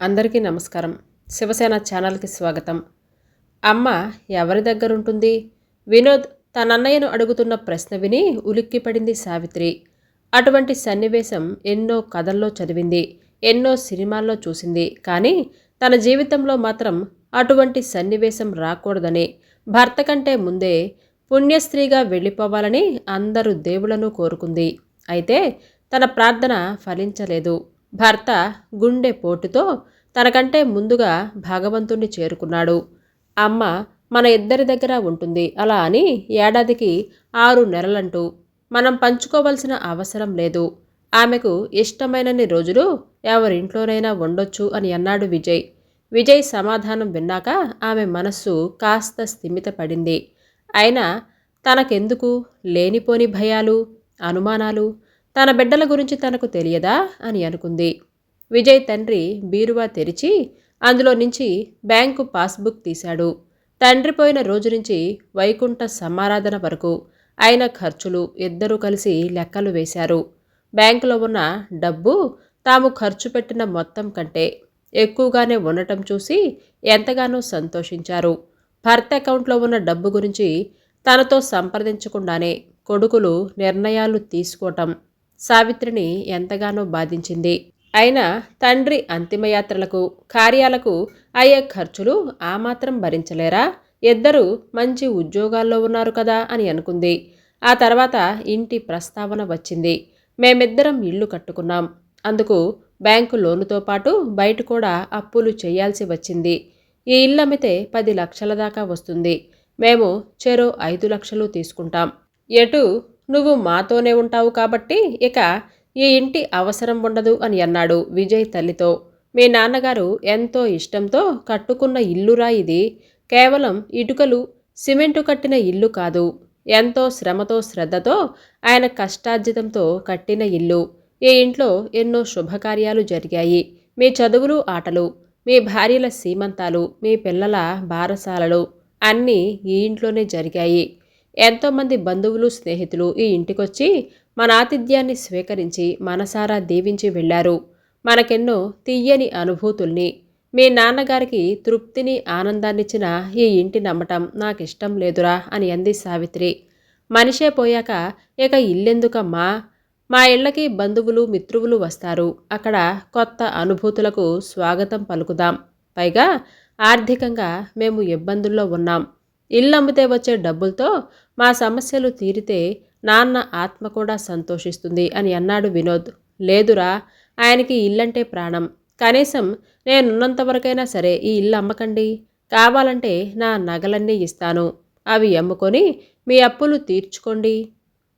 అందరికీ నమస్కారం. శివసేన ఛానల్కి స్వాగతం. అమ్మ ఎవరి దగ్గర ఉంటుంది వినోద్ తన అన్నయ్యను అడుగుతున్న ప్రశ్న విని ఉలిక్కిపడింది సావిత్రి. అటువంటి సన్నివేశం ఎన్నో కథల్లో చదివింది ఎన్నో సినిమాల్లో చూసింది. కానీ తన జీవితంలో మాత్రం అటువంటి సన్నివేశం రాకూడదని భర్త కంటే ముందే పుణ్యస్త్రీగా వెళ్ళిపోవాలని అందరూ దేవులను కోరుకుంది. అయితే తన ప్రార్థన ఫలించలేదు. భర్త గుండె పోటుతో తనకంటే ముందుగా భగవంతుణ్ణి చేరుకున్నాడు. అమ్మ మన ఇద్దరి దగ్గర ఉంటుంది అలా అని ఏడాదికి ఆరు నెలలంటూ మనం పంచుకోవలసిన అవసరం లేదు. ఆమెకు ఇష్టమైనన్ని రోజులు ఎవరింట్లోనైనా ఉండొచ్చు అని అన్నాడు విజయ్. విజయ్ సమాధానం విన్నాక ఆమె మనస్సు కాస్త స్థిమితపడింది. అయినా తనకెందుకు లేనిపోని భయాలు అనుమానాలు తన బిడ్డల గురించి తనకు తెలియదా అని అనుకుంది. విజయ్ తండ్రి బీరువా తెరిచి అందులో నుంచి బ్యాంకు పాస్బుక్ తీశాడు. తండ్రి పోయిన రోజు నుంచి వైకుంఠ సమారాధన వరకు అయిన ఖర్చులు ఇద్దరూ కలిసి లెక్కలు వేశారు. బ్యాంకులో ఉన్న డబ్బు తాము ఖర్చు పెట్టిన మొత్తం కంటే ఎక్కువగానే ఉండటం చూసి ఎంతగానో సంతోషించారు. భర్త అకౌంట్లో ఉన్న డబ్బు గురించి తనతో సంప్రదించకుండానే కొడుకులు నిర్ణయాలు తీసుకోవటం సావిత్రిని ఎంతగానో బాధించింది. అయినా తండ్రి అంతిమయాత్రలకు కార్యాలకు అయ్యే ఖర్చులు ఆ మాత్రం భరించలేరా? ఇద్దరు మంచి ఉద్యోగాల్లో ఉన్నారు కదా అని అనుకుంది. ఆ తర్వాత ఇంటి ప్రస్తావన వచ్చింది. మేమిద్దరం ఇల్లు కట్టుకున్నాం. అందుకు బ్యాంకు లోనుతో పాటు బయట కూడా అప్పులు చేయాల్సి వచ్చింది. ఈ ఇల్లు అమ్మితే పది లక్షల దాకా వస్తుంది. మేము చెరో ఐదు లక్షలు తీసుకుంటాం. ఎటు నువ్వు మాతోనే ఉంటావు కాబట్టి ఇక ఈ ఇంటి అవసరం ఉండదు అని అన్నాడు విజయ్ తల్లితో. మీ నాన్నగారు ఎంతో ఇష్టంతో కట్టుకున్న ఇల్లురా ఇది. కేవలం ఇటుకలు సిమెంటు కట్టిన ఇల్లు కాదు. ఎంతో శ్రమతో శ్రద్ధతో ఆయన కష్టార్జితంతో కట్టిన ఇల్లు. ఈ ఇంట్లో ఎన్నో శుభకార్యాలు జరిగాయి. మీ చదువులు ఆటలు మీ భార్యల సీమంతాలు మీ పిల్లల బారసాలలు అన్నీ ఈ ఇంట్లోనే జరిగాయి. ఎంతోమంది బంధువులు స్నేహితులు ఈ ఇంటికొచ్చి మన ఆతిథ్యాన్ని స్వీకరించి మనసారా దీవించి వెళ్ళారు. మనకెన్నో తీయని అనుభూతుల్ని. మీ నాన్నగారికి తృప్తిని ఆనందాన్నిచ్చిన ఈ ఇంటి నమ్మటం నాకిష్టం లేదురా అని అంది సావిత్రి. మనిషే పోయాక ఇక ఇల్లెందుకమ్మా? మా ఇళ్ళకి బంధువులు మిత్రువులు వస్తారు. అక్కడ కొత్త అనుభూతులకు స్వాగతం పలుకుదాం. పైగా ఆర్థికంగా మేము ఇబ్బందుల్లో ఉన్నాం. ఇల్లు అమ్మితే వచ్చే డబ్బులతో మా సమస్యలు తీరితే నాన్న ఆత్మ కూడా సంతోషిస్తుంది అని అన్నాడు వినోద్. లేదురా ఆయనకి ఇల్లంటే ప్రాణం. కనీసం నేనున్నంత వరకైనా సరే ఈ ఇల్లు అమ్మకండి. కావాలంటే నా నగలన్నీ ఇస్తాను. అవి అమ్ముకొని మీ అప్పులు తీర్చుకోండి.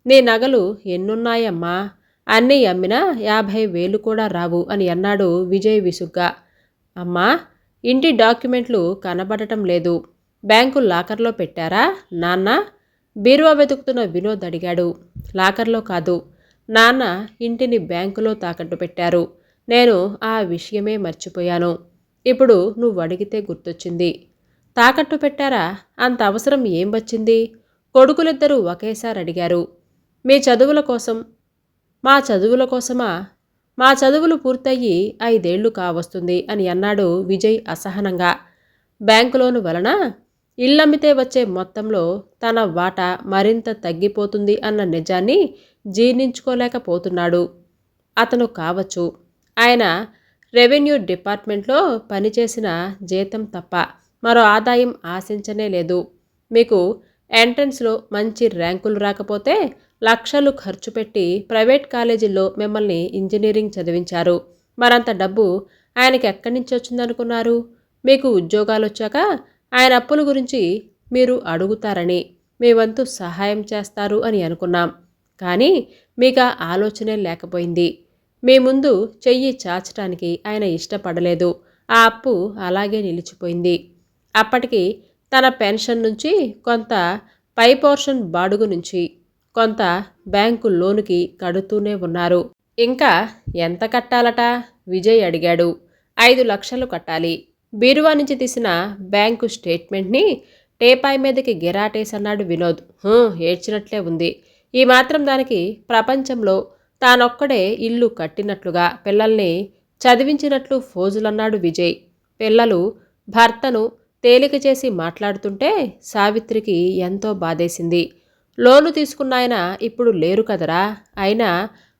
నీ నగలు ఎన్నున్నాయమ్మా? అన్నీ అమ్మినా యాభై వేలు కూడా రావు అని అన్నాడు విజయ్ విసుగ్గా. అమ్మా ఇంటి డాక్యుమెంట్లు కనబడటం లేదు. బ్యాంకు లాకర్లో పెట్టారా నాన్న? బీరువా వెతుకుతున్న వినోద్ అడిగాడు. లాకర్లో కాదు నాన్న ఇంటిని బ్యాంకులో తాకట్టు పెట్టారు. నేను ఆ విషయమే మర్చిపోయాను. ఇప్పుడు నువ్వు అడిగితే గుర్తొచ్చింది. తాకట్టు పెట్టారా? అంత అవసరం ఏం వచ్చింది? కొడుకులిద్దరూ ఒకేసారి అడిగారు. మీ చదువుల కోసం. మా చదువుల కోసమా? మా చదువులు పూర్తయ్యి ఐదేళ్ళు కావస్తుంది అని అన్నాడు విజయ్ అసహనంగా. బ్యాంకు లోను వలన? ఇల్లమ్మితే వచ్చే మొత్తంలో తన వాటా మరింత తగ్గిపోతుంది అన్న నిజాన్ని జీర్ణించుకోలేకపోతున్నాడు. అతను కావచ్చు. ఆయన రెవెన్యూ డిపార్ట్మెంట్లో పనిచేసిన జీతం తప్ప మరో ఆదాయం ఆశించనే లేదు. మీకు ఎంట్రన్స్లో మంచి ర్యాంకులు రాకపోతే లక్షలు ఖర్చు పెట్టి ప్రైవేట్ కాలేజీల్లో మిమ్మల్ని ఇంజనీరింగ్ చదివించారు. మరంత డబ్బు ఆయనకి ఎక్కడి నుంచి వచ్చిందనుకున్నారు? మీకు ఉద్యోగాలు వచ్చాక ఆయన అప్పుల గురించి మీరు అడుగుతారని మీ వంతు సహాయం చేస్తారు అని అనుకున్నాం. కానీ మీకు ఆ ఆలోచనే లేకపోయింది. మీ ముందు చెయ్యి చాచటానికి ఆయన ఇష్టపడలేదు. ఆ అప్పు అలాగే నిలిచిపోయింది. అప్పటికి తన పెన్షన్ నుంచి కొంత పై పోర్షన్ బాడుగు నుంచి కొంత బ్యాంకు లోనుకి కడుతూనే ఉన్నారు. ఇంకా ఎంత కట్టాలట? విజయ్ అడిగాడు. ఐదు లక్షలు కట్టాలి. బీరువా నుంచి తీసిన బ్యాంకు స్టేట్మెంట్ని టేపాయ్ మీదకి గిరాటేసన్నాడు వినోద్. ఏడ్చినట్లే ఉంది. ఈ మాత్రం దానికి ప్రపంచంలో తానొక్కడే ఇల్లు కట్టినట్లుగా పిల్లల్ని చదివించినట్లు ఫోజులన్నాడు విజయ్. పిల్లలు భర్తను తేలిక చేసి మాట్లాడుతుంటే సావిత్రికి ఎంతో బాధేసింది. లోను తీసుకున్నాయన ఇప్పుడు లేరు కదరా? అయినా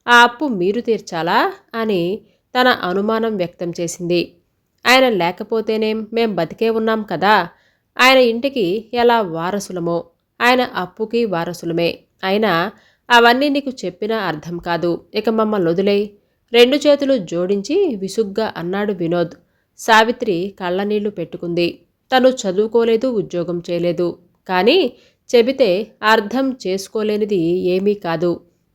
ఆ అప్పు మీరు తీర్చాలా? అని తన అనుమానం వ్యక్తం చేసింది. ఆయన లేకపోతేనేం మేం బతికే ఉన్నాం కదా. ఆయన ఇంటికి ఎలా వారసులమో ఆయన అప్పుకి వారసులమే. అయినా అవన్నీ నీకు చెప్పినా అర్థం కాదు. ఇక మమ్మల్ని వదిలేయ్. రెండు చేతులు జోడించి విసుగ్గా అన్నాడు వినోద్. సావిత్రి కళ్ళనీళ్ళు పెట్టుకుంది. తను చదువుకోలేదు ఉద్యోగం చేయలేదు. కానీ చెబితే అర్థం చేసుకోలేనిది ఏమీ కాదు.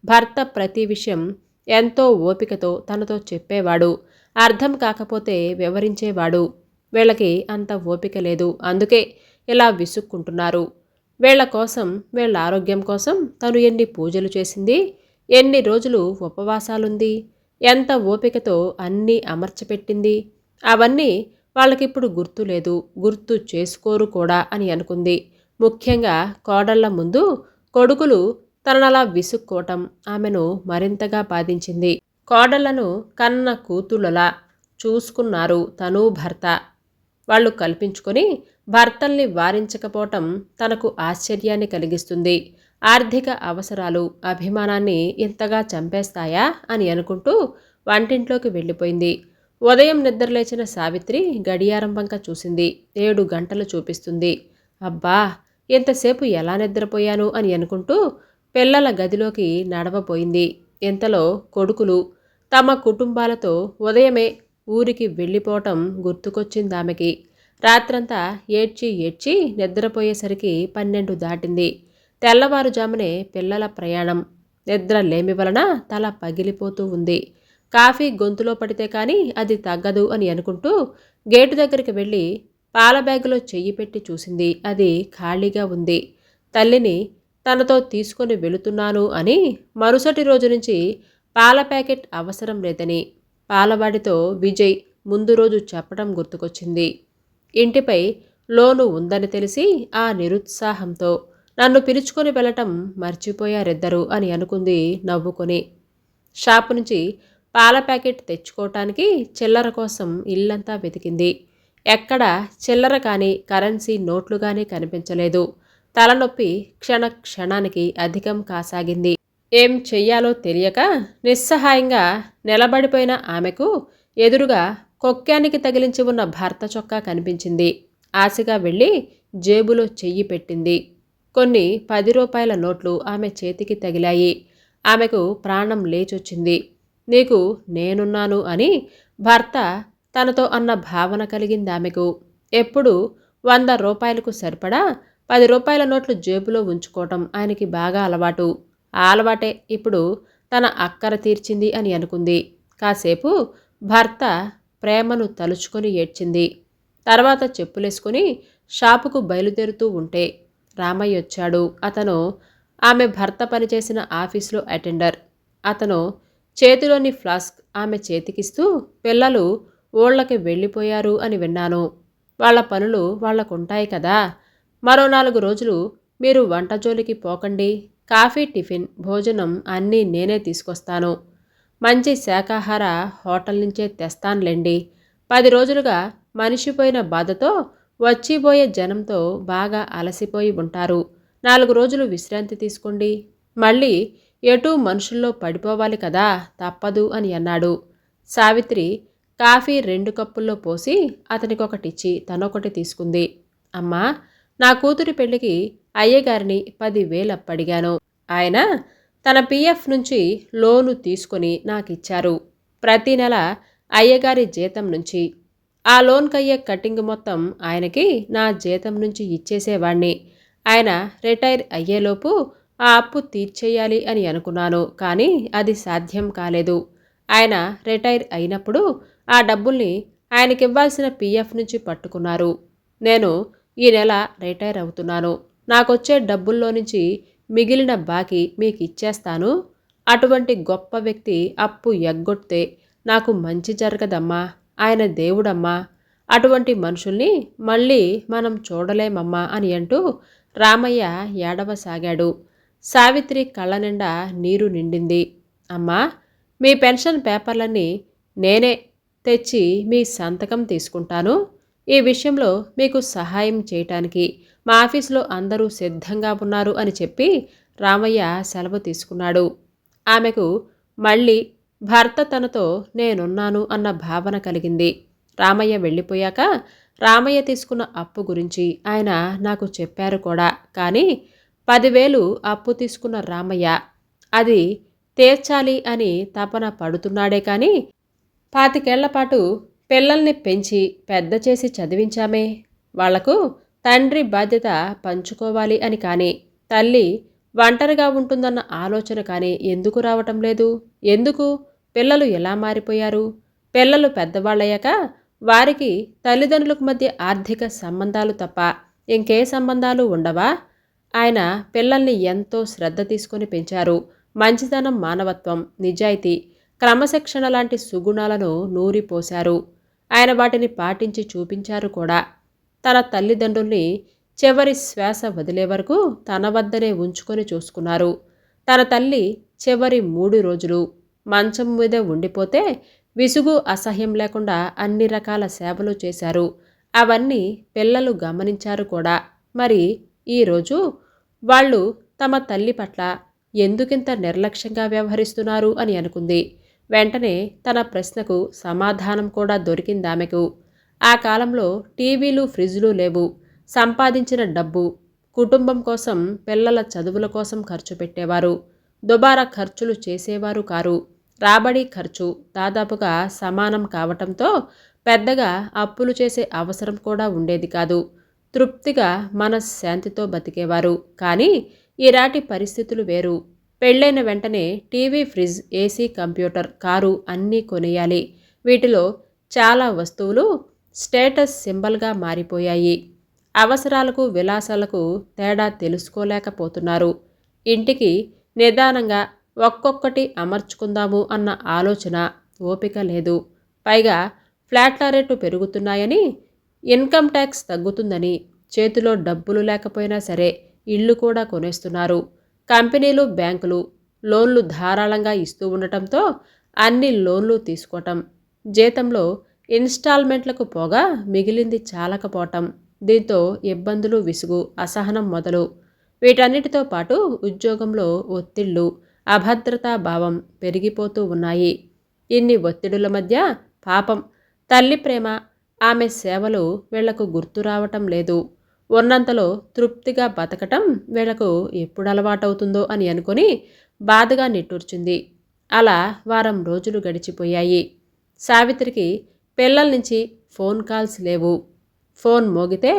భర్త ప్రతి విషయం ఎంతో ఓపికతో తనతో చెప్పేవాడు. అర్థం కాకపోతే వివరించేవాడు. వీళ్ళకి అంత ఓపిక లేదు. అందుకే ఇలా విసుక్కుంటున్నారు. వీళ్ళ కోసం వీళ్ళ ఆరోగ్యం కోసం తను ఎన్ని పూజలు చేసింది? ఎన్ని రోజులు ఉపవాసాలుంది? ఎంత ఓపికతో అన్నీ అమర్చపెట్టింది? అవన్నీ వాళ్ళకిప్పుడు గుర్తు లేదు. గుర్తు చేసుకోరు కూడా అని అనుకుంది. ముఖ్యంగా కోడళ్ళ ముందు కొడుకులు తననలా విసుక్కోవటం ఆమెను మరింతగా బాధించింది. కోడలను కన్న కూతుళ్ళలా చూసుకున్నారు తను భర్త. వాళ్ళు కల్పించుకొని భర్తల్ని వారించకపోవటం తనకు ఆశ్చర్యాన్ని కలిగిస్తుంది. ఆర్థిక అవసరాలు అభిమానాన్ని ఇంతగా చంపేస్తాయా అని అనుకుంటూ వంటింట్లోకి వెళ్ళిపోయింది. ఉదయం నిద్రలేచిన సావిత్రి గడియారం వంక చూసింది. ఏడు గంటలు చూపిస్తుంది. అబ్బా ఎంతసేపు ఎలా నిద్రపోయాను అని అనుకుంటూ పిల్లల గదిలోకి నడవపోయింది ఇంతలో కొడుకులు తమ కుటుంబాలతో ఉదయమే ఊరికి వెళ్ళిపోవటం గుర్తుకొచ్చింది ఆమెకి రాత్రంతా ఏడ్చి ఏడ్చి నిద్రపోయేసరికి పన్నెండు దాటింది. తెల్లవారుజామునే పిల్లల ప్రయాణం. నిద్ర లేమి వలన తల పగిలిపోతూ ఉంది. కాఫీ గొంతులో పడితే కానీ అది తగ్గదు అని అనుకుంటూ గేటు దగ్గరికి వెళ్ళి పాల బ్యాగులో చెయ్యి పెట్టి చూసింది. అది ఖాళీగా ఉంది. తల్లిని తనతో తీసుకొని వెళుతున్నాను అని మరుసటి రోజు నుంచి పాల ప్యాకెట్ అవసరం లేదని పాలవాడితో విజయ్ ముందు రోజు చెప్పడం గుర్తుకొచ్చింది. ఇంటిపై లోను ఉందని తెలిసి ఆ నిరుత్సాహంతో నన్ను పిలుచుకొని వెళ్ళటం మర్చిపోయారిద్దరు అని అనుకుంది నవ్వుకొని. షాపు నుంచి పాల ప్యాకెట్ తెచ్చుకోవటానికి చిల్లర కోసం ఇల్లంతా వెతికింది. ఎక్కడ చిల్లర కానీ కరెన్సీ నోట్లు కానీ కనిపించలేదు. తలనొప్పి క్షణ క్షణానికి అధికం కాసాగింది. ఏం చెయ్యాలో తెలియక నిస్సహాయంగా నిలబడిపోయిన ఆమెకు ఎదురుగా కొక్కానికి తగిలించి ఉన్న భర్త చొక్కా కనిపించింది. ఆశగా వెళ్ళి జేబులో చెయ్యి పెట్టింది. కొన్ని పది రూపాయల నోట్లు ఆమె చేతికి తగిలాయి. ఆమెకు ప్రాణం లేచొచ్చింది. నీకు నేనున్నాను అని భర్త తనతో అన్న భావన కలిగింది ఆమెకు. ఎప్పుడు వంద రూపాయలకు సరిపడా పది రూపాయల నోట్లు జేబులో ఉంచుకోవటం ఆయనకి బాగా అలవాటు. ఆ అలవాటే ఇప్పుడు తన అక్కర తీర్చింది అని అనుకుంది. కాసేపు భర్త ప్రేమను తలుచుకొని ఏడ్చింది. తర్వాత చెప్పులేసుకుని షాపుకు బయలుదేరుతూ ఉంటే రామయ్య వచ్చాడు. అతను ఆమె భర్త పనిచేసిన ఆఫీసులో అటెండర్. అతను చేతిలోని ఫ్లాస్క్ ఆమె చేతికిస్తూ పిల్లలు ఊళ్ళకి వెళ్ళిపోయారు అని విన్నాను. వాళ్ళ పనులు వాళ్ళకుంటాయి కదా. మరో నాలుగు రోజులు మీరు వంట జోలికి పోకండి. కాఫీ టిఫిన్ భోజనం అన్నీ నేనే తీసుకొస్తాను. మంచి శాకాహార హోటల్ నుంచే తెస్తానులేండి. పది రోజులుగా మనిషిపోయిన బాధతో వచ్చిపోయే జనంతో బాగా అలసిపోయి ఉంటారు. నాలుగు రోజులు విశ్రాంతి తీసుకోండి. మళ్ళీ ఎటూ మనుషుల్లో పడిపోవాలి కదా తప్పదు అని అన్నాడు. సావిత్రి కాఫీ రెండు కప్పుల్లో పోసి అతనికి ఒకటిచ్చి తనొకటి తీసుకుంది. అమ్మా నా కూతురి పెళ్ళికి అయ్యగారిని పదివేలు అప్పడిగాను ఆయన తన పీఎఫ్ నుంచి లోను తీసుకొని నాకిచ్చారు. ప్రతి నెల అయ్యగారి జీతం నుంచి. ఆ లోన్కయ్యే కటింగ్ మొత్తం ఆయనకి నా జీతం నుంచి ఇచ్చేసేవాణ్ణి. ఆయన రిటైర్ అయ్యేలోపు ఆ అప్పు తీర్చేయాలి అని అనుకున్నాను కానీ అది సాధ్యం కాలేదు. ఆయన రిటైర్ అయినప్పుడు ఆ డబ్బుల్ని ఆయనకివ్వాల్సిన పీఎఫ్ నుంచి పట్టుకున్నారు. నేను ఈ నెల రిటైర్ అవుతున్నాను. నాకొచ్చే డబ్బుల్లో నుంచి మిగిలిన బాకీ మీకు ఇచ్చేస్తాను అటువంటి గొప్ప వ్యక్తి అప్పు ఎగ్గొట్టితే నాకు మంచి జరగదమ్మా ఆయన దేవుడమ్మా. అటువంటి మనుషుల్ని మళ్ళీ మనం చూడలేమమ్మా అని అంటూ రామయ్య ఏడవసాగాడు. సావిత్రి కళ్ళ నిండా నీరు నిండింది. అమ్మా మీ పెన్షన్ పేపర్లన్నీ నేనే తెచ్చి మీ సంతకం తీసుకుంటాను. ఈ విషయంలో మీకు సహాయం చేయటానికి మా ఆఫీసులో అందరూ సిద్ధంగా ఉన్నారు అని చెప్పి రామయ్య సెలవు తీసుకున్నాడు. ఆమెకు మళ్ళీ భర్త తనతో నేనున్నాను అన్న భావన కలిగింది. రామయ్య వెళ్ళిపోయాక రామయ్య తీసుకున్న అప్పు గురించి ఆయన నాకు చెప్పారు కూడా. కానీ పదివేలు అప్పు తీసుకున్న రామయ్య అది తీర్చాలి అని తపన పడుతున్నాడే కానీ పాతికేళ్ళపాటు పిల్లల్ని పెంచి పెద్ద చేసి చదివించామే. వాళ్ళకు తండ్రి బాధ్యత పంచుకోవాలి అని కానీ తల్లి ఒంటరిగా ఉంటుందన్న ఆలోచన కానీ ఎందుకు రావటం లేదు? ఎందుకు? పిల్లలు ఎలా మారిపోయారు? పిల్లలు పెద్దవాళ్ళయ్యాక వారికి తల్లిదండ్రులకు మధ్య ఆర్థిక సంబంధాలు తప్ప ఇంకే సంబంధాలు ఉండవా? ఆయన పిల్లల్ని ఎంతో శ్రద్ధ తీసుకొని పెంచారు. మంచితనం మానవత్వం నిజాయితీ క్రమశిక్షణ లాంటి సుగుణాలను నూరిపోశారు. ఆయన వాటిని పాటించి చూపించారు కూడా. తన తల్లిదండ్రుల్ని చివరి శ్వాస వదిలే వరకు తన వద్దనే ఉంచుకొని చూసుకున్నారు. తన తల్లి చివరి మూడు రోజులు మంచం మీద ఉండిపోతే విసుగు అసహ్యం లేకుండా అన్ని రకాల సేవలు చేశారు. అవన్నీ పిల్లలు గమనించారు కూడా. మరి ఈరోజు వాళ్ళు తమ తల్లి పట్ల ఎందుకింత నిర్లక్ష్యంగా వ్యవహరిస్తున్నారు అని అనుకుంది. వెంటనే తన ప్రశ్నకు సమాధానం కూడా దొరికింది ఆమెకు ఆ కాలంలో టీవీలు ఫ్రిడ్జ్లు లేవు. సంపాదించిన డబ్బు కుటుంబం కోసం పిల్లల చదువుల కోసం ఖర్చు పెట్టేవారు. దుబారా ఖర్చులు చేసేవారు కారు. రాబడి ఖర్చు దాదాపుగా సమానం కావటంతో పెద్దగా అప్పులు చేసే అవసరం కూడా ఉండేది కాదు. తృప్తిగా మనశ్శాంతితో బతికేవారు. కానీ ఈరాటి పరిస్థితులు వేరు. పెళ్ళైన వెంటనే TV fridge AC computer car అన్నీ కొనేయాలి. వీటిలో చాలా వస్తువులు స్టేటస్ సింబల్గా మారిపోయాయి. అవసరాలకు విలాసాలకు తేడా తెలుసుకోలేకపోతున్నారు. ఇంటికి నిదానంగా ఒక్కొక్కటి అమర్చుకుందాము అన్న ఆలోచన ఓపిక లేదు. పైగా ఫ్లాట్ల రేట్లు పెరుగుతున్నాయని ఇన్కమ్ ట్యాక్స్ తగ్గుతుందని చేతిలో డబ్బులు లేకపోయినా సరే ఇళ్ళు కూడా కొనేస్తున్నారు. కంపెనీలు బ్యాంకులు లోన్లు ధారాళంగా ఇస్తూ ఉండటంతో అన్ని లోన్లు తీసుకోవటం జీతంలో ఇన్స్టాల్మెంట్లకు పోగా మిగిలింది చాలకపోవటం. దీంతో ఇబ్బందులు విసుగు అసహనం మొదలు. వీటన్నిటితో పాటు ఉద్యోగంలో ఒత్తిళ్ళు అభద్రతా భావం పెరిగిపోతూ ఉన్నాయి. ఇన్ని ఒత్తిడుల మధ్య పాపం తల్లి ప్రేమ ఆమె సేవలు వీళ్ళకు గుర్తు రావటం లేదు. ఉన్నంతలో తృప్తిగా బతకటం వీళ్ళకు ఎప్పుడు అలవాటవుతుందో అని అనుకొని బాధగా నిట్టూర్చింది. అలా వారం రోజులు గడిచిపోయాయి. సావిత్రికి పిల్లల నుంచి ఫోన్ కాల్స్ లేవు. ఫోన్ మోగితే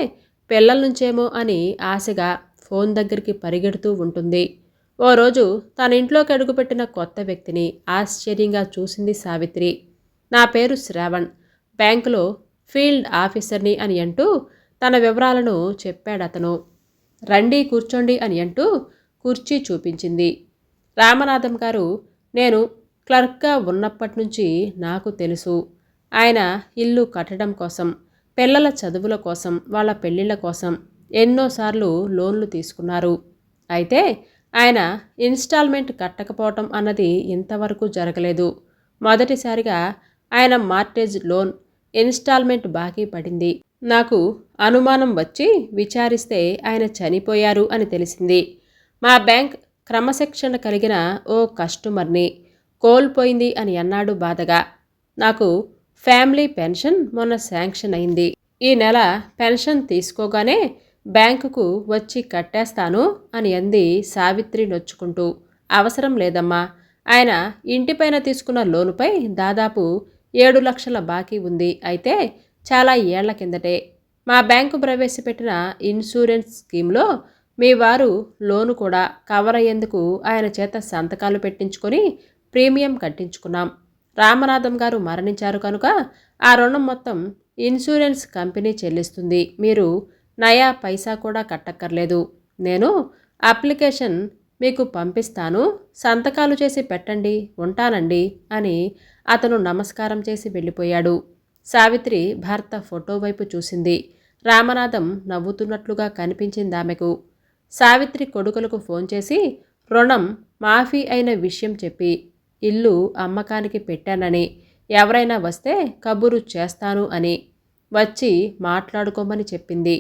పిల్లల నుంచేమో అని ఆశగా ఫోన్ దగ్గరికి పరిగెడుతూ ఉంటుంది. ఓ రోజు తన ఇంట్లోకి అడుగుపెట్టిన కొత్త వ్యక్తిని ఆశ్చర్యంగా చూసింది సావిత్రి. నా పేరు శ్రావణ్. బ్యాంకులో ఫీల్డ్ ఆఫీసర్ని అని అంటూ తన వివరాలను చెప్పాడతను. రండి కూర్చోండి అని అంటూ కుర్చీ చూపించింది. రామనాథం గారు నేను క్లర్క్గా ఉన్నప్పటి నుంచి నాకు తెలుసు. ఆయన ఇల్లు కట్టడం కోసం పిల్లల చదువుల కోసం వాళ్ళ పెళ్ళిళ్ళ కోసం ఎన్నోసార్లు లోన్లు తీసుకున్నారు. అయితే ఆయన ఇన్స్టాల్మెంట్ కట్టకపోవటం అన్నది ఇంతవరకు జరగలేదు. మొదటిసారిగా ఆయన మార్టేజ్ లోన్ ఇన్స్టాల్మెంట్ బాకీ పడింది. నాకు అనుమానం వచ్చి విచారిస్తే ఆయన చనిపోయారు అని తెలిసింది. మా బ్యాంక్ క్రమశిక్షణ కలిగిన ఓ కస్టమర్ని కోల్పోయింది అని అన్నాడు బాధగా. నాకు ఫ్యామిలీ పెన్షన్ మొన్న శాంక్షన్ అయింది. ఈ నెల పెన్షన్ తీసుకోగానే బ్యాంకుకు వచ్చి కట్టేస్తాను అని అంది సావిత్రి నొచ్చుకుంటూ. అవసరం లేదమ్మా. ఆయన ఇంటిపైన తీసుకున్న లోనుపై దాదాపు ఏడు లక్షల బాకీ ఉంది. అయితే చాలా ఏళ్ళ కిందటే. మా బ్యాంకు ప్రవేశపెట్టిన ఇన్సూరెన్స్ స్కీమ్లో మీ వారు లోను కూడా కవర్ అయ్యేందుకు ఆయన చేత సంతకాలు పెట్టించుకొని ప్రీమియం కట్టించుకున్నాం. రామనాథం గారు మరణించారు కనుక ఆ రుణం మొత్తం ఇన్సూరెన్స్ కంపెనీ చెల్లిస్తుంది. మీరు నయా పైసా కూడా కట్టక్కర్లేదు. నేను అప్లికేషన్ మీకు పంపిస్తాను. సంతకాలు చేసి పెట్టండి ఉంటానండి అని అతను నమస్కారం చేసి వెళ్ళిపోయాడు. సావిత్రి భర్త ఫోటో వైపు చూసింది. రామనాథం నవ్వుతున్నట్లుగా కనిపించింది ఆమెకు. సావిత్రి కొడుకులకు ఫోన్ చేసి రుణం మాఫీ అయిన విషయం చెప్పి ఇల్లు అమ్మకానికి పెట్టానని. ఎవరైనా వస్తే కబురు చేస్తాను అని వచ్చి మాట్లాడుకోమని చెప్పింది.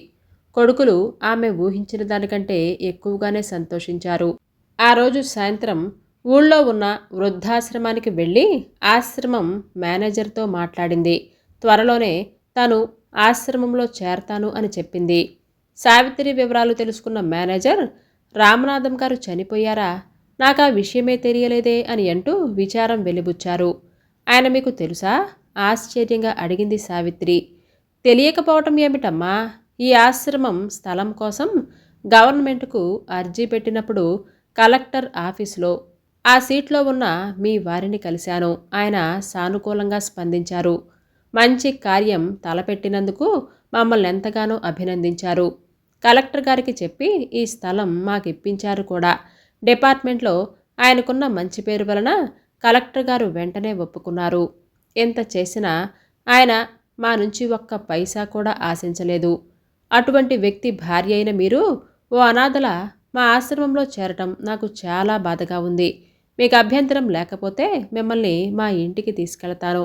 కొడుకులు ఆమె ఊహించిన దానికంటే ఎక్కువగానే సంతోషించారు. ఆ రోజు సాయంత్రం ఊళ్ళో ఉన్న వృద్ధాశ్రమానికి వెళ్ళి ఆశ్రమం మేనేజర్తో మాట్లాడింది. త్వరలోనే తను ఆశ్రమంలో చేరతాను అని చెప్పింది. సావిత్రి వివరాలు తెలుసుకున్న మేనేజర్ రామనాథం గారు చనిపోయారా? నాకు ఆ విషయమే తెలియలేదే అని అంటూ విచారం వెలిబుచ్చారు. ఆయన మీకు తెలుసా? ఆశ్చర్యంగా అడిగింది సావిత్రి. తెలియకపోవటం ఏమిటమ్మా? ఈ ఆశ్రమం స్థలం కోసం గవర్నమెంట్కు అర్జీ పెట్టినప్పుడు కలెక్టర్ ఆఫీసులో ఆ సీట్లో ఉన్న మీ వారిని కలిశాను. ఆయన సానుకూలంగా స్పందించారు. మంచి కార్యం తలపెట్టినందుకు మమ్మల్ని ఎంతగానో అభినందించారు. కలెక్టర్ గారికి చెప్పి ఈ స్థలం మాకు ఇప్పించారు కూడా. డిపార్ట్మెంట్లో ఆయనకున్న మంచి పేరు వలన కలెక్టర్ గారు వెంటనే ఒప్పుకున్నారు. ఎంత చేసినా ఆయన మా నుంచి ఒక్క పైసా కూడా ఆశించలేదు. అటువంటి వ్యక్తి భార్య అయిన మీరు ఓ అనాథల మా ఆశ్రమంలో చేరటం నాకు చాలా బాధగా ఉంది. మీకు అభ్యంతరం లేకపోతే మిమ్మల్ని మా ఇంటికి తీసుకెళ్తాను.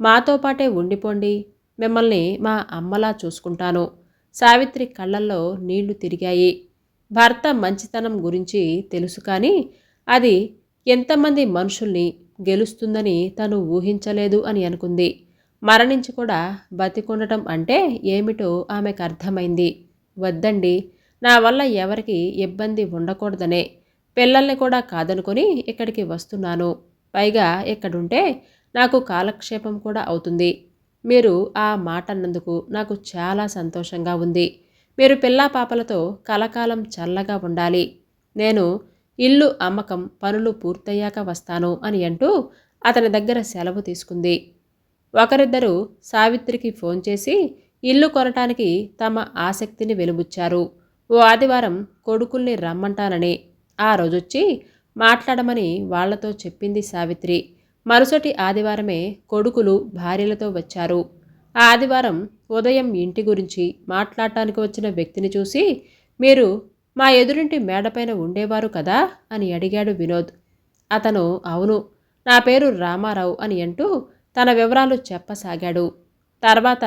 మాతో పాటే ఉండిపోండి. మిమ్మల్ని మా అమ్మలా చూసుకుంటాను. సావిత్రి కళ్ళల్లో నీళ్ళు తిరిగాయి. భర్త మంచితనం గురించి తెలుసు కానీ అది ఎంతమంది మనుషుల్ని గెలుస్తుందని తను ఊహించలేదు అని అనుకుంది. మరణించి కూడా బతికుండటం అంటే ఏమిటో ఆమెకు అర్థమైంది. వద్దండి నా వల్ల ఎవరికి ఇబ్బంది ఉండకూడదనే. పిల్లల్ని కూడా కాదనుకొని ఇక్కడికి వస్తున్నాను. పైగా ఇక్కడుంటే నాకు కాలక్షేపం కూడా అవుతుంది. మీరు ఆ మాట అన్నందుకు నాకు చాలా సంతోషంగా ఉంది. మీరు పిల్లా పాపలతో కలకాలం చల్లగా ఉండాలి. నేను ఇల్లు అమ్మకం పనులు పూర్తయ్యాక వస్తాను అని అంటూ అతని దగ్గర సెలవు తీసుకుంది. ఒకరిద్దరు సావిత్రికి ఫోన్ చేసి ఇల్లు కొనటానికి తమ ఆసక్తిని వెలుబుచ్చారు. ఓ ఆదివారం కొడుకుల్ని రమ్మంటానని ఆ రోజొచ్చి మాట్లాడమని వాళ్ళతో చెప్పింది సావిత్రి. మరుసటి ఆదివారమే కొడుకులు భార్యలతో వచ్చారు. ఆదివారం ఉదయం ఇంటి గురించి మాట్లాడటానికి వచ్చిన వ్యక్తిని చూసి మీరు మా ఎదురింటి మేడపైన ఉండేవారు కదా అని అడిగాడు వినోద్. అతను అవును నా పేరు రామారావు అని అంటూ తన వివరాలు చెప్పసాగాడు. తర్వాత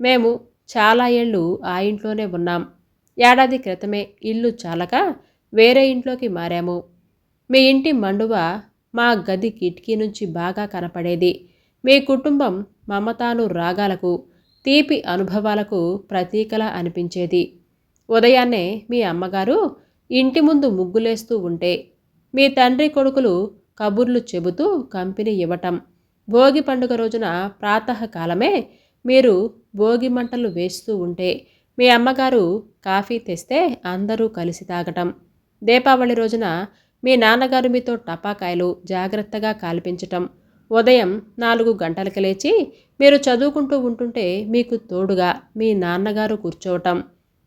మేము చాలా ఏళ్ళు ఆ ఇంట్లోనే ఉన్నాం. ఏడాది క్రితమే ఇల్లు చాలక వేరే ఇంట్లోకి మారాము. మీ ఇంటి మండువ మా గది కిటికీ నుంచి బాగా కనపడేది. మీ కుటుంబం మమతాను రాగాలకు తీపి అనుభవాలకు ప్రతీకలా అనిపించేది. ఉదయాన్నే మీ అమ్మగారు ఇంటి ముందు ముగ్గులేస్తూ ఉంటే మీ తండ్రి కొడుకులు కబుర్లు చెబుతూ కంపెనీ ఇవ్వటం. భోగి పండుగ రోజున ప్రాతకాలమే మీరు భోగి మంటలు వేస్తూ ఉంటే మీ అమ్మగారు కాఫీ తెస్తే అందరూ కలిసి తాగటం. దీపావళి రోజున మీ నాన్నగారు మీతో టపాకాయలు జాగ్రత్తగా కాల్పించటం. ఉదయం నాలుగు గంటలకి లేచి మీరు చదువుకుంటూ ఉంటుంటే మీకు తోడుగా మీ నాన్నగారు కూర్చోవటం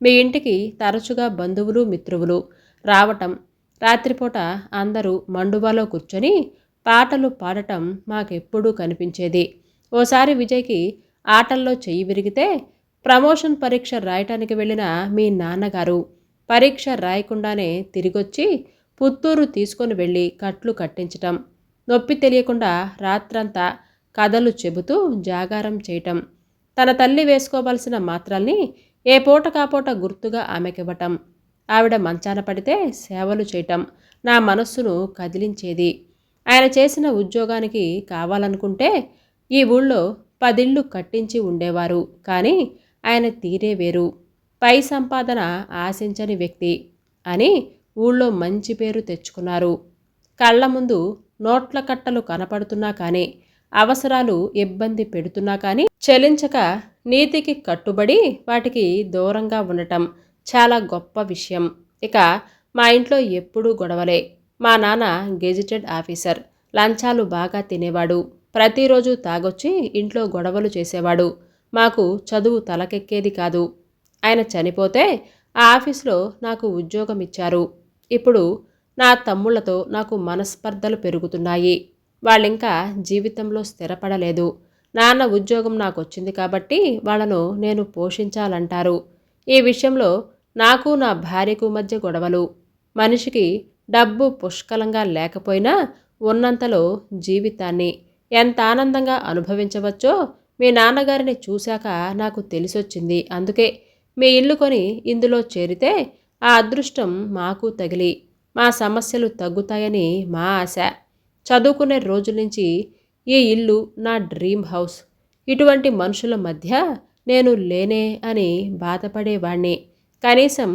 మీ ఇంటికి తరచుగా బంధువులు మిత్రువులు రావటం రాత్రిపూట అందరూ మండువాలో కూర్చొని పాటలు పాడటం మాకెప్పుడూ కనిపించేది. ఓసారి విజయ్కి ఆటల్లో చెయ్యి విరిగితే ప్రమోషన్ పరీక్ష రాయటానికి వెళ్ళిన మీ నాన్నగారు పరీక్ష రాయకుండానే తిరిగొచ్చి పుత్తూరు తీసుకొని వెళ్ళి కట్లు కట్టించటం నొప్పి తెలియకుండా రాత్రంతా కథలు చెబుతూ జాగారం చేయటం తన తల్లి వేసుకోవలసిన మాత్రల్ని ఏ పూట కాపూట గుర్తుగా ఆమెకివ్వటం ఆవిడ మంచాన పడితే సేవలు చేయటం నా మనస్సును కదిలించేది. ఆయన చేసిన ఉద్యోగానికి కావాలనుకుంటే ఈ ఊళ్ళో పదిళ్ళు కట్టించి ఉండేవారు కానీ ఆయన తీరే వేరు. పై సంపాదన ఆశించని వ్యక్తి అని ఊళ్ళో మంచి పేరు తెచ్చుకున్నారు. కళ్ళ ముందు నోట్ల కట్టలు కనపడుతున్నా కానీ అవసరాలు ఇబ్బంది పెడుతున్నా కానీ చెలించక నీతికి కట్టుబడి వాటికి దూరంగా ఉండటం చాలా గొప్ప విషయం. ఇక మా ఇంట్లో ఎప్పుడూ గొడవలే. మా నాన్న గెజిటెడ్ ఆఫీసర్. లంచాలు బాగా తినేవాడు. ప్రతిరోజు తాగొచ్చి ఇంట్లో గొడవలు చేసేవాడు. మాకు చదువు తలకెక్కేది కాదు. ఆయన చనిపోతే ఆ ఆఫీస్లో నాకు ఉద్యోగం ఇచ్చారు ఇప్పుడు నా తమ్ముళ్ళతో నాకు మనస్పర్ధలు పెరుగుతున్నాయి. వాళ్ళింకా జీవితంలో స్థిరపడలేదు. నాన్న ఉద్యోగం నాకు వచ్చింది కాబట్టి వాళ్ళను నేను పోషించాలంటారు. ఈ విషయంలో నాకు నా భార్యకు మధ్య గొడవలు. మనిషికి డబ్బు పుష్కలంగా లేకపోయినా ఉన్నంతలో జీవితాన్ని ఎంత ఆనందంగా అనుభవించవచ్చో మీ నాన్నగారిని చూశాక నాకు తెలిసొచ్చింది. అందుకే మీ ఇల్లు కొని ఇందులో చేరితే ఆ అదృష్టం మాకు తగిలి మా సమస్యలు తగ్గుతాయని మా ఆశ. చదువుకునే రోజుల నుంచి ఈ ఇల్లు నా డ్రీమ్ హౌస్. ఇటువంటి మనుషుల మధ్య నేను లేనే అని బాధపడేవాణ్ణి. కనీసం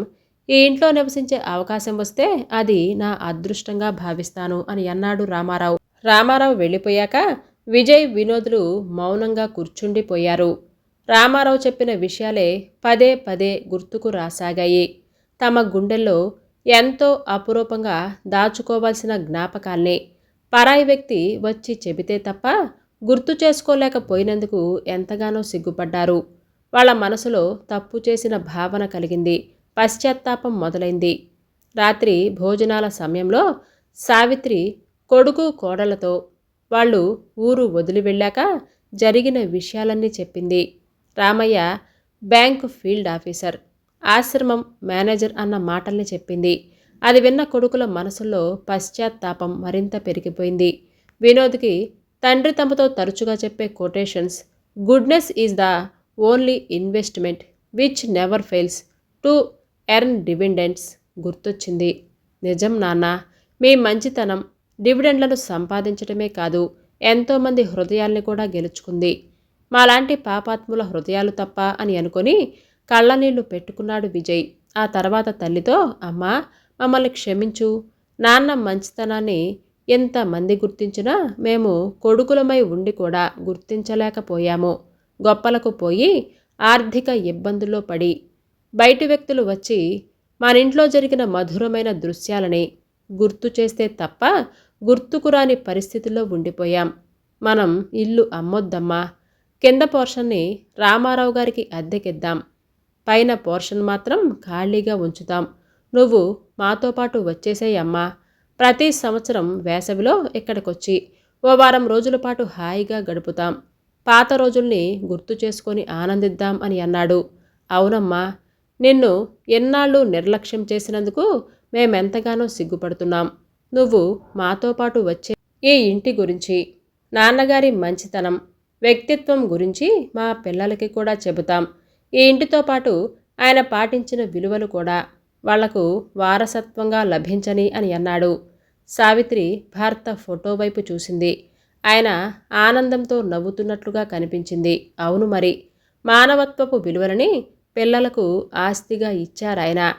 ఈ ఇంట్లో నివసించే అవకాశం వస్తే అది నా అదృష్టంగా భావిస్తాను అని అన్నాడు రామారావు. రామారావు వెళ్ళిపోయాక విజయ్ వినోదులు మౌనంగా కూర్చుండిపోయారు. రామారావు చెప్పిన విషయాలే పదే పదే గుర్తుకు రాసాగాయి. తమ గుండెల్లో ఎంతో అపురూపంగా దాచుకోవాల్సిన జ్ఞాపకాల్ని. పరాయి వ్యక్తి వచ్చి చెబితే తప్ప గుర్తు చేసుకోలేకపోయినందుకు ఎంతగానో సిగ్గుపడ్డారు. వాళ్ళ మనసులో తప్పు చేసిన భావన కలిగింది. పశ్చాత్తాపం మొదలైంది. రాత్రి భోజనాల సమయంలో సావిత్రి కొడుకు కోడలతో వాళ్ళు ఊరు వదిలి వెళ్ళాక జరిగిన విషయాలన్నీ చెప్పింది. Ramayya bank field officer. ఆశ్రమం మేనేజర్ అన్న మాటల్ని చెప్పింది. అది విన్న కొడుకుల మనసుల్లో పశ్చాత్తాపం మరింత పెరిగిపోయింది. వినోద్కి తండ్రి తమతో తరచుగా చెప్పే quotations goodness is the only investment which never fails to earn dividends గుర్తొచ్చింది. నిజం నాన్న మీ మంచితనం డివిడెండ్లను సంపాదించడమే కాదు ఎంతోమంది హృదయాల్ని కూడా గెలుచుకుంది. మాలాంటి పాపాత్ముల హృదయాలు తప్ప అని అనుకొని కళ్ళనీళ్ళు పెట్టుకున్నాడు విజయ్. ఆ తర్వాత తల్లితో అమ్మా మమ్మల్ని క్షమించు. నాన్న మంచితనాన్ని ఎంతమంది గుర్తించినా మేము కొడుకులమై ఉండి కూడా గుర్తించలేకపోయాము. గొప్పలకు పోయి ఆర్థిక ఇబ్బందుల్లో పడి బయటి వ్యక్తులు వచ్చి మన ఇంట్లో జరిగిన మధురమైన దృశ్యాలని గుర్తు చేస్తే తప్ప గుర్తుకురాని పరిస్థితుల్లో ఉండిపోయాం. మనం ఇల్లు అమ్మొద్దమ్మా. కింద పోర్షన్ని రామారావు గారికి అద్దెకిద్దాం. పైన పోర్షన్ మాత్రం ఖాళీగా ఉంచుతాం. నువ్వు మాతో పాటు వచ్చేసేయమ్మా ప్రతి సంవత్సరం వేసవిలో ఇక్కడికొచ్చి ఓ వారం రోజుల పాటు హాయిగా గడుపుతాం. పాత రోజుల్ని గుర్తు చేసుకొని ఆనందిద్దాం అని అన్నాడు. అవునమ్మా నిన్ను ఎన్నాళ్ళు నిర్లక్ష్యం చేసినందుకు మేమెంతగానో సిగ్గుపడుతున్నాం. నువ్వు మాతో పాటు వచ్చే ఈ ఇంటి గురించి నాన్నగారి మంచితనం వ్యక్తిత్వం గురించి మా పిల్లలకి కూడా చెబుతాం. ఈ ఇంటితో పాటు ఆయన పాటించిన విలువలు కూడా వాళ్ళకు వారసత్వంగా లభించని అని అన్నాడు. సావిత్రి భర్త ఫోటో వైపు చూసింది. ఆయన ఆనందంతో నవ్వుతున్నట్లుగా కనిపించింది. అవును మరి మానవత్వపు విలువలని పిల్లలకు ఆస్తిగా ఇచ్చారాయన.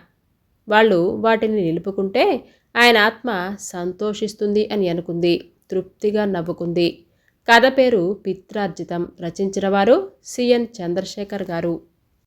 వాళ్ళు వాటిని నిలుపుకుంటే ఆయన ఆత్మ సంతోషిస్తుంది అని అనుకుంది. తృప్తిగా నవ్వుకుంది. కథ పేరు పిత్రార్జితం. రచించిన వారు సిఎన్ చంద్రశేఖర్ గారు.